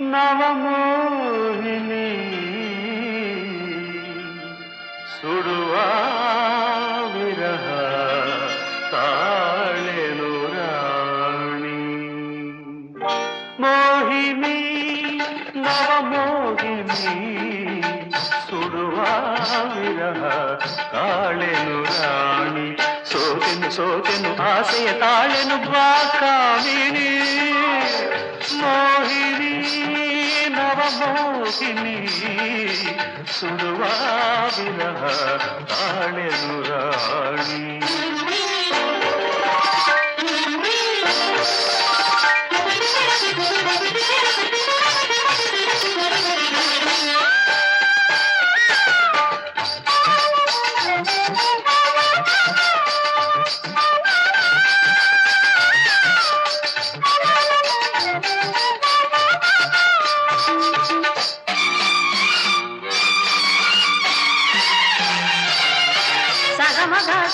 నవమోహిని సుడువా విరహ మోహిని నవమోహిని సుడువా విరహ రాణి. సోకెను సోకెను ఆశయ తాళెను ద్వాకామిని మోహిని సుడువావిన తాళెను రాణి.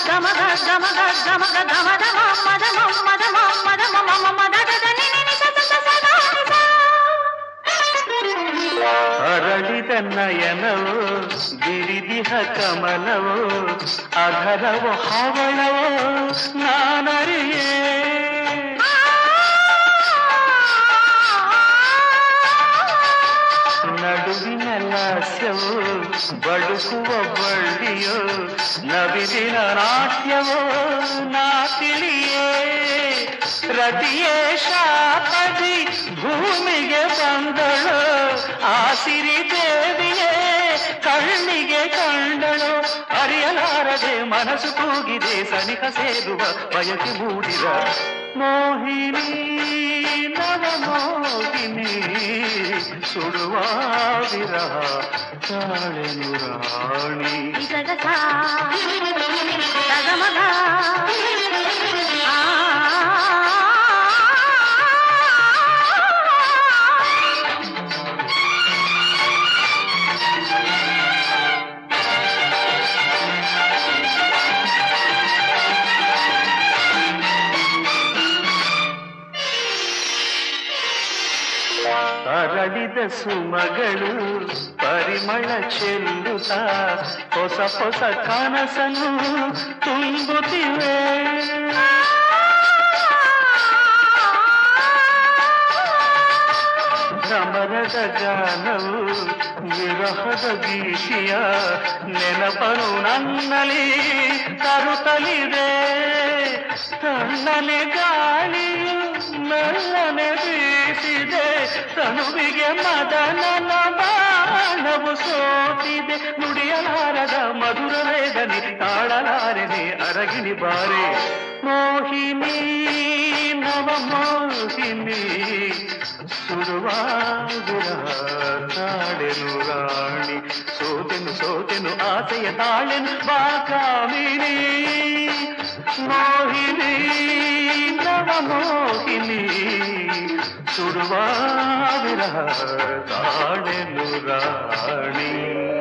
ರಾಣಿ సగమగ గమగ గమగ గమగ గమ దమ మద మమ మద మమ మద మమ మమ మద దద ని ని ని స స స స ద ని స. ಅರಳಿದ ನಯನವೋ ಬಿರಿದಿಹ ಕಮಲವೋ ಅಧರವೋ ಹವಳವೋ ನಡುವಿನ ಲಾಸ್ಯವೋ ಬಡುಕುವ ಬಳ್ಳಿಯೋ ನವಿಲಿನ ನಾಟ್ಯವೋ ನಾ ತಿಳಿಯೇ ರತಿಯೇ ಶಾಪದಿ ಭೂಮಿಗೆ ಬಂದಳು ಆ ಸಿರಿ ದೇವಿಯೇ ಕಣ್ಣಿಗೆ ಕಂಡಳು. ಅರಿಯಲಾರದೆ ಮನಸ್ಸು ಕೂಗಿದೆ, ಸನಿಹ ಸೇರುವ ಬಯಕೆ ಮೂಡಿದ మోహిని నవమోహిని సుడువాదిరా కాళెను రాణి. సగమగా ಅರಳಿದ ಸುಮಗಳು, ಪರಿಮಳ ಚೆಲ್ಲುತ್ತ, ಹೊಸ ಹೊಸ ಕನಸನ್ನು ತುಂಬುತ್ತಿವೆ. ಭ್ರಮರದ ಗಾನವು ವಿರಹದ ಗೀತಿಯ ನೆನಪನು ನನ್ನಲ್ಲಿ ತರುತ್ತಲಿದೆ. ತಣ್ಣನೆ ಗಾಳಿಯು ನನ್ನನೆ ಬೀಸಿದೆ. ತನುವಿಗೆ ಮದನನ ಬಾಣವು ಸೋತಿದೆ. ನುಡಿಯಲಾರದ ಮಧುರ ವೇದನೆ ತಾಳಲಾರನೆ ಅರಗಿನಿ ಬಾರೆ. ಮೋಹಿನಿ, ನವ ಮೋಹಿನಿ ಸುಡುವ ವಿರಹ ತಾಳೆನು ರಾಣಿ. ಸೋತೆನು ಸೋತೆನು, ಆಸೆಯ ತಾಳೆನು ಬಾ ಕಾಮಿನಿ मोहिनी नव मोहिनी सुरवा विरह काणे राणी